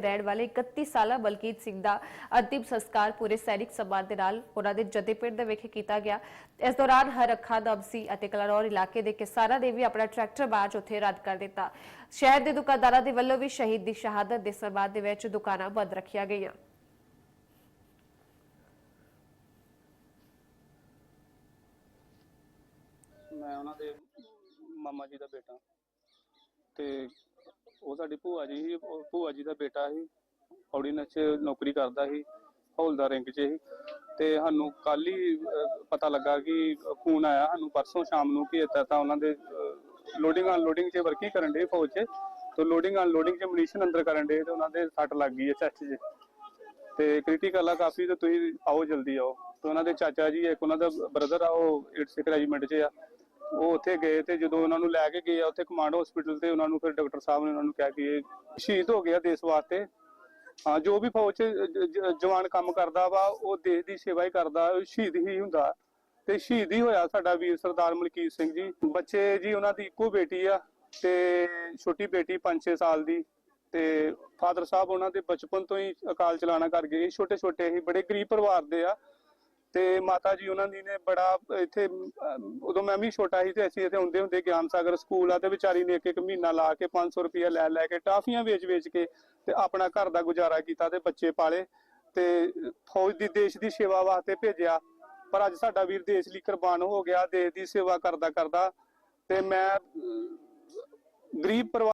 ਦੇ ਰਹਿਣ ਵਾਲੇ 31 ਸਾਲਾ ਬਲਕੀਤ ਸਿੰਘ ਦਾ ਅੰਤਿਮ ਸੰਸਕਾਰ ਪੂਰੇ ਸੈਨਿਕ ਸਨਮਾਨ ਦੇ ਨਾਲ ਉਹਨਾਂ ਦੇ ਜਦੇ ਪਿੰਡ ਦੇ ਵਿਖੇ ਕੀਤਾ ਗਿਆ। ਇਸ ਦੌਰਾਨ ਹਰ ਅੱਖਾਂ ਦਮਸੀ ਅਤੇ ਕਲਰੌਰ ਇਲਾਕੇ ਦੇ ਕਿਸਾਨਾਂ ਨੇ ਵੀ ਆਪਣਾ ਟਰੈਕਟਰ ਬਾਜ ਉੱਥੇ ਰੱਦ ਕਰ ਦਿੱਤਾ। ਸ਼ਹਿਰ ਦੇ ਦੁਕਾਨਦਾਰਾਂ ਦੇ ਵੱਲੋਂ ਵੀ ਸ਼ਹੀਦ ਦੀ ਸ਼ਹਾਦਤ ਦੇ ਸਨਮਾਨ ਦੇ ਵਿੱਚ ਦੁਕਾਨਾਂ ਬੰਦ ਰੱਖੀਆਂ ਗਈਆਂ। ਮੈਂ ਉਹਨਾਂ ਦੇ ਮਾਮਾ ਜੀ ਦਾ ਬੇਟਾ। ਤੇ ਉਹ ਸਾਡੀ ਭੂਆ ਜੀ ਸੀ ਉਹ ਭੂਆ ਜੀ ਦਾ ਬੇਟਾ ਸੀ। ਔਡੀਨੈਂਸ 'ਚ ਨੌਕਰੀ ਕਰਦਾ ਸੀ ਹੌਲਦਾਰ ਰੈਂਕ 'ਚ ਸੀ। ਤੇ ਸਾਨੂੰ ਕੱਲ ਹੀ ਅਹ, ਪਤਾ ਲੱਗਾ ਕਿ ਫੋਨ ਆਇਆ ਸਾਨੂੰ ਪਰਸੋਂ ਸ਼ਾਮ ਨੂੰ ਕਿ ਇੱਦਾਂ ਤਾਂ ਉਹਨਾਂ ਦੇ ਲੋਡਿੰਗ ਅਨਲੋਡਿੰਗ 'ਚ ਵਰਕੀ ਕਰਨ ਦੇ ਫੌਜ 'ਚ। ਤੇ ਲੋਡਿੰਗ ਅਨਲੋਡਿੰਗ 'ਚ ਮਨੀਸ਼ਨ ਅੰਦਰ ਕਰਨ ਦੇ ਤੇ ਉਹਨਾਂ ਦੇ ਸੱਟ ਲੱਗ ਗਈ ਹੈ ਚੈਸਟ 'ਚ। ਤੇ ਕ੍ਰਿਟੀਕਲ ਆ ਕਾਫੀ ਤੇ ਤੁਸੀਂ ਆਓ ਜਲਦੀ ਆਓ। ਤੇ ਉਹਨਾਂ ਦੇ ਚਾਚਾ ਜੀ ਇੱਕ ਉਹਨਾਂ ਦਾ ਬ੍ਰਦਰ ਆ ਉਹ 86 ਰੈਜੀਮੈਂਟ 'ਚ ਆ। ਉਹ ਉੱਥੇ ਗਏ ਤੇ ਜਦੋਂ ਉਹਨਾਂ ਨੂੰ ਲੈ ਕੇ ਗਏ ਆ, ਉੱਥੇ ਕਮਾਂਡ ਹਸਪੀਟਲ ਤੇ ਉਹਨਾਂ ਨੂੰ ਫਿਰ ਡਾਕਟਰ ਸਾਹਿਬ ਨੇ ਉਹਨਾਂ ਨੂੰ ਕਿਹਾ ਕਿ ਇਹ ਸ਼ਹੀਦ ਹੋ ਗਿਆ ਦੇਸ਼ ਵਾਸਤੇ। ਹਾਂ, ਜੋ ਵੀ ਫੌਜ 'ਚ ਜ- ਜਵਾਨ ਕੰਮ ਕਰਦਾ ਵਾ, ਉਹ ਦੇਸ਼ ਦੀ ਸੇਵਾ ਹੀ ਕਰਦਾ ਉਹ ਸ਼ਹੀਦ ਹੀ ਹੁੰਦਾ। ਤੇ ਸ਼ਹੀਦ ਹੀ ਹੋਇਆ ਸਾਡਾ ਵੀਰ ਸਰਦਾਰ ਮਲਕੀਤ ਸਿੰਘ ਜੀ। ਬੱਚੇ ਜੀ, ਉਹਨਾਂ ਦੀ ਇੱਕੋ ਬੇਟੀ ਆ ਤੇ ਛੋਟੀ ਬੇਟੀ 5-6 ਸਾਲ ਦੀ। ਤੇ ਫਾਦਰ ਸਾਹਿਬ ਉਹਨਾਂ ਦੇ ਬਚਪਨ ਤੋਂ ਹੀ ਅਕਾਲ ਚਲਾਣਾ ਕਰ ਗਏ। ਛੋਟੇ ਛੋਟੇ ਹੀ, ਬੜੇ ਗਰੀਬ ਪਰਿਵਾਰ ਦੇ ਆ। ਤੇ ਮਾਤਾ ਜੀ ਉਹਨਾਂ ਦੀ ਨੇ ਬੜਾ, ਇੱਥੇ ਉਦੋਂ ਮੈਂ ਵੀ ਛੋਟਾ ਸੀ ਤੇ ਅਸੀਂ ਇੱਥੇ ਹੁੰਦੇ ਹੁੰਦੇ ਗਿਆਨ ਸਾਗਰ ਸਕੂਲ ਆ ਤੇ ਵਿਚਾਰੀ ਨੇ ਇੱਕ ਇੱਕ ਮਹੀਨਾ ਲਾ ਕੇ 500 ਰੁਪਇਆ ਲੈ ਲੈ ਕੇ ਟਾਫੀਆਂ ਵੇਚ ਵੇਚ ਕੇ ਤੇ ਆਪਣਾ ਘਰ ਦਾ ਗੁਜ਼ਾਰਾ ਕੀਤਾ ਤੇ ਬੱਚੇ ਪਾਲੇ ਤੇ ਫੌਜ ਦੀ, ਦੇਸ਼ ਦੀ ਸੇਵਾ ਵਾਸਤੇ ਭੇਜਿਆ। ਪਰ ਅੱਜ ਸਾਡਾ ਵੀਰ ਦੇਸ਼ ਲਈ ਕੁਰਬਾਨ ਹੋ ਗਿਆ, ਦੇਸ਼ ਦੀ ਸੇਵਾ ਕਰਦਾ ਕਰਦਾ ਤੇ ਮੈਂ ਗਰੀਬ ਪਰਿਵਾਰ